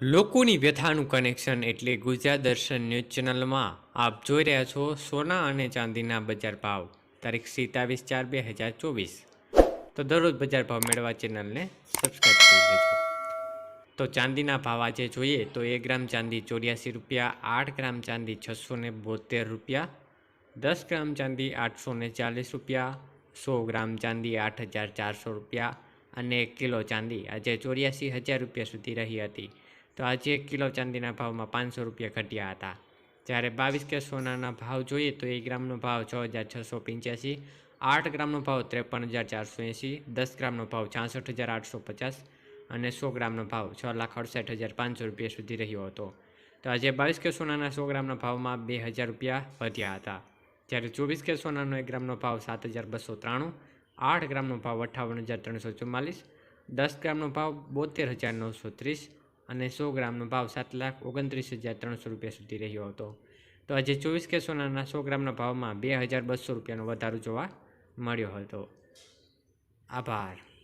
લોકોની વ્યથાનું કનેક્શન એટલે ગુજરાત દર્શન ન્યૂઝ ચેનલમાં આપ જોઈ રહ્યા છો સોના અને ચાંદીના બજાર ભાવ. તારીખ સિત્તાવીસ ચાર બે હજાર ચોવીસ. તો દરરોજ બજાર ભાવ મેળવવા ચેનલને સબસ્ક્રાઈબ કરી દેજો. તો ચાંદીના ભાવ આજે જોઈએ તો એક ગ્રામ ચાંદી ચોર્યાસી રૂપિયા, આઠ ગ્રામ ચાંદી છસો ને બોતેર રૂપિયા, દસ ગ્રામ ચાંદી આઠસો ને ચાલીસ રૂપિયા, સો ગ્રામ ચાંદી આઠ હજાર ચારસો રૂપિયા અને એક કિલો ચાંદી આજે ચોર્યાસી હજાર રૂપિયા સુધી રહી હતી. તો આજે એક કિલો ચાંદીના ભાવમાં પાંચસો રૂપિયા ઘટ્યા હતા. જ્યારે બાવીસ કે સોનાના ભાવ જોઈએ તો એક ગ્રામનો ભાવ છ હજાર છસો પંચ્યાસી, આઠ ગ્રામનો ભાવ ત્રેપન હજાર ચારસો એંસી દસ ગ્રામનો ભાવ છાસઠ હજાર આઠસો પચાસ અને સો ગ્રામનો ભાવ છ લાખ અડસઠ હજાર પાંચસો રૂપિયા સુધી રહ્યો હતો. તો આજે બાવીસ કે સોનાના સો ગ્રામના ભાવમાં બે હજાર રૂપિયા વધ્યા હતા. જ્યારે ચોવીસ કે સોનાનો એક ગ્રામનો ભાવ સાત હજાર બસો ત્રાણું, આઠ ગ્રામનો ભાવ અઠ્ઠાવન હજાર ત્રણસો ચુમ્માલીસ, દસ ગ્રામનો ભાવ બોતેર હજાર નવસો ત્રીસ અને સો ગ્રામનો ભાવ સાત લાખ ઓગણત્રીસ હજાર ત્રણસો રૂપિયા સુધી રહ્યો હતો. તો આજે ચોવીસ કે સોનાના સો ગ્રામના ભાવમાં બે હજાર બસો રૂપિયાનો વધારો જોવા મળ્યો હતો. આભાર.